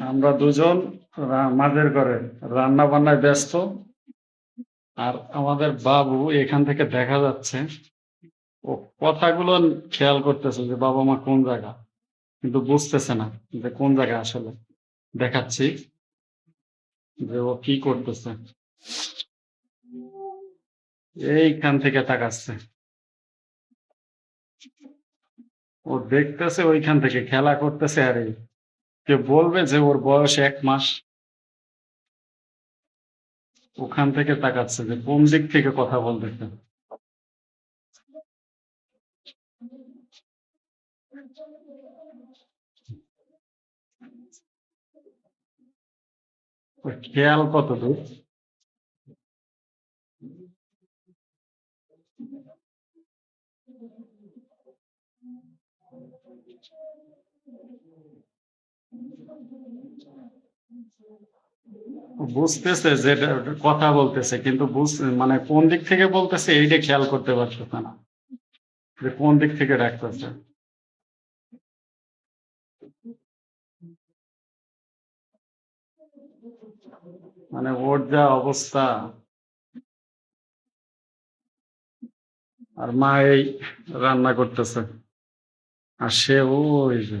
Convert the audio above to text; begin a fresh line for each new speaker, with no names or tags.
আমরা দুজন রা- মাঝের ঘরে রান্না বান্নায় ব্যস্ত। আর আমাদের বাবু এখান থেকে দেখা যাচ্ছে। ও কথাগুলো খেয়াল করতেছে যে বাবা মা কোন জায়গা? কিন্তু বুঝতেছে না যে কোন জায়গা আসলে। দেখাচ্ছি যে ও কি করতেছে। এইখান থেকে তাকাচ্ছে। ও দেখতেছে ওইখান থেকে, খেলা করতেছে আর এই। কে বলবে যে ওর বয়স এক মাস? ওখান থেকে তাকাচ্ছে যে কোন দিক থেকে কথা বলতেছে? খেয়াল কত দূর বুঝতেছে যে কথা বলতেছে, কিন্তু মানে কোন দিক থেকে বলতেছে এইটা খেয়াল করতে পারতেছে না। যে কোন দিক থেকে ডাকতেছে। মানে ওর যা অবস্থা। আর মা এই রান্না করতেছে। আর সে ওই যে